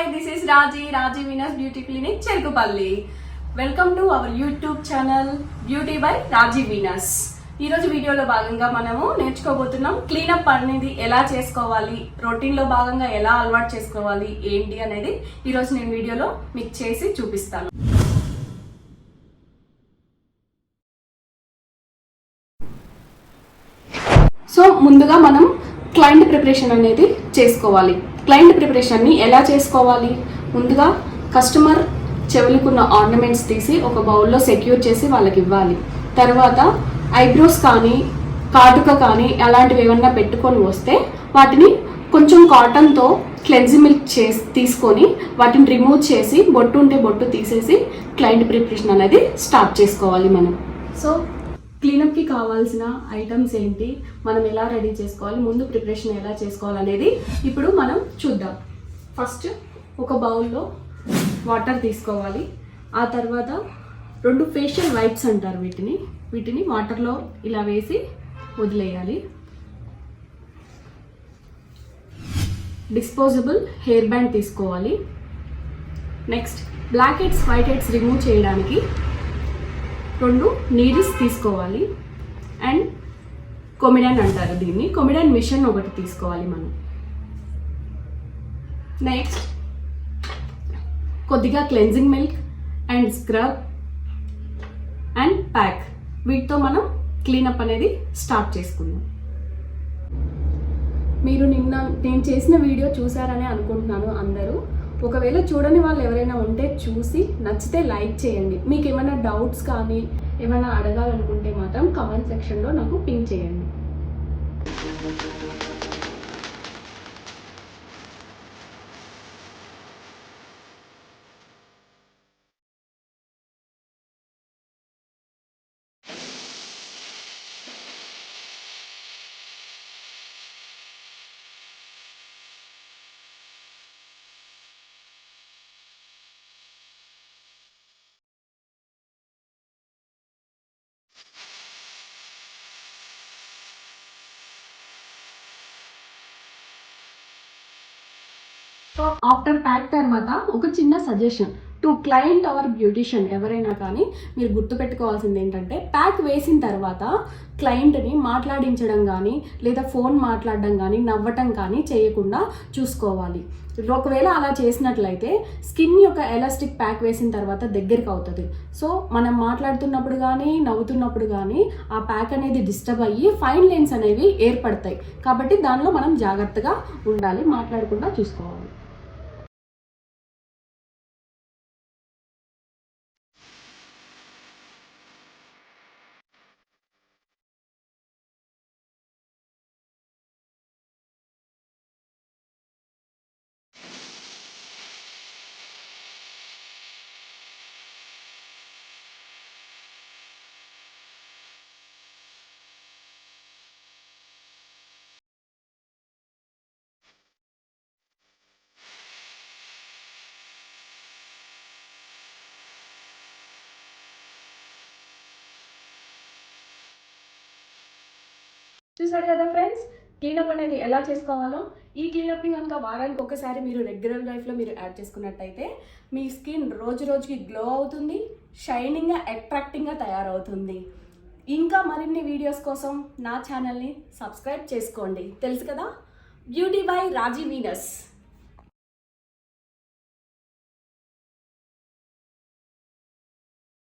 Hi this is Raji Raji Venus beauty clinic Cherukupalli welcome to our YouTube channel beauty by Raji Venus ఈ రోజు వీడియోలో భాగంగా మనము నేర్చుకోబోతున్నాం cleanup అనేది ఎలా చేసుకోవాలి రొటీన్లో భాగంగా ఎలా అలవాటు చేసుకోవాలి ఏంటి అనేది ఈ రోజు నేను వీడియోలో మీకు చేసి చూపిస్తాను. సో ముందుగా మనం క్లయింట్ ప్రిపరేషన్ అనేది చేసుకోవాలి. క్లయింట్ ప్రిపరేషన్ని ఎలా చేసుకోవాలి? ముందుగా కస్టమర్ చెవులకున్న ఆర్నమెంట్స్ తీసి ఒక బౌల్లో సెక్యూర్ చేసి వాళ్ళకి ఇవ్వాలి. తర్వాత ఐబ్రోస్ కానీ కాటుక కానీ అలాంటివి ఏమన్నా పెట్టుకొని వస్తే వాటిని కొంచెం కాటన్తో క్లెన్జి మిల్క్ చేసి తీసుకొని వాటిని రిమూవ్ చేసి బొట్టు ఉంటే బొట్టు తీసేసి క్లయింట్ ప్రిపరేషన్ అనేది స్టార్ట్ చేసుకోవాలి మనం. సో క్లీనప్కి కావాల్సిన ఐటమ్స్ ఏంటి? మనం ఎలా రెడీ చేసుకోవాలి? ముందు ప్రిపరేషన్ ఎలా చేసుకోవాలి అనేది ఇప్పుడు మనం చూద్దాం. ఫస్ట్ ఒక బౌల్లో వాటర్ తీసుకోవాలి. ఆ తర్వాత రెండు ఫేషియల్ వైప్స్ అంటారు వీటిని. వీటిని వాటర్లో ఇలా వేసి వదిలేయాలి. డిస్పోజబుల్ హెయిర్ బ్యాండ్ తీసుకోవాలి. Next black heads white heads remove చేయడానికి రెండు నీడిల్స్ తీసుకోవాలి. అండ్ కొమిడాన్ అంటారు దీన్ని. కొమిడాన్ మిషన్ ఒకటి తీసుకోవాలి మనం. నెక్స్ట్ కొద్దిగా cleansing milk and scrub and pack వీటితో మనం క్లీనప్ అనేది స్టార్ట్ చేసుకుందాం. మీరు నిన్న నేను చేసిన వీడియో చూసారనే అనుకుంటున్నాను అందరూ. ఒకవేళ చూడని వాళ్ళు ఎవరైనా ఉంటే చూసి నచ్చితే లైక్ చేయండి. మీకు ఏమైనా డౌట్స్ కానీ ఏమైనా అడగాలనుకుంటే మాత్రం కామెంట్ సెక్షన్లో నాకు పింక్ చేయండి. సో ఆఫ్టర్ ప్యాక్ తర్వాత ఒక చిన్న suggestion to client or beautician ఎవరైనా కానీ మీరు గుర్తుపెట్టుకోవాల్సింది ఏంటంటే ప్యాక్ వేసిన తర్వాత క్లయింట్ని మాట్లాడించడం కానీ లేదా ఫోన్ మాట్లాడడం కానీ నవ్వటం కానీ చేయకుండా చూసుకోవాలి. ఒకవేళ అలా చేసినట్లయితే స్కిన్ యొక్క ఎలాస్టిక్ ప్యాక్ వేసిన తర్వాత దగ్గరికి అవుతుంది. సో మనం మాట్లాడుతున్నప్పుడు కానీ నవ్వుతున్నప్పుడు కానీ ఆ ప్యాక్ అనేది డిస్టర్బ్ అయ్యి ఫైన్ లైన్స్ అనేవి ఏర్పడతాయి. కాబట్టి దానిలో మనం జాగ్రత్తగా ఉండాలి మాట్లాడకుండా చూసుకోవాలి. చూసారు కదా ఫ్రెండ్స్? క్లీనప్ అనేది ఎలా చేసుకోవాలో? ఈ క్లీనప్ని కనుక వారానికి ఒకసారి మీరు రెగ్యులర్ లైఫ్లో మీరు యాడ్ చేసుకున్నట్టయితే మీ స్కిన్ రోజు రోజుకి గ్లో అవుతుంది షైనింగ్గా అట్రాక్టింగ్గా తయారవుతుంది. ఇంకా మరిన్ని వీడియోస్ కోసం నా ఛానల్ని సబ్స్క్రైబ్ చేసుకోండి. తెలుసు కదా? Beauty by Raji Venus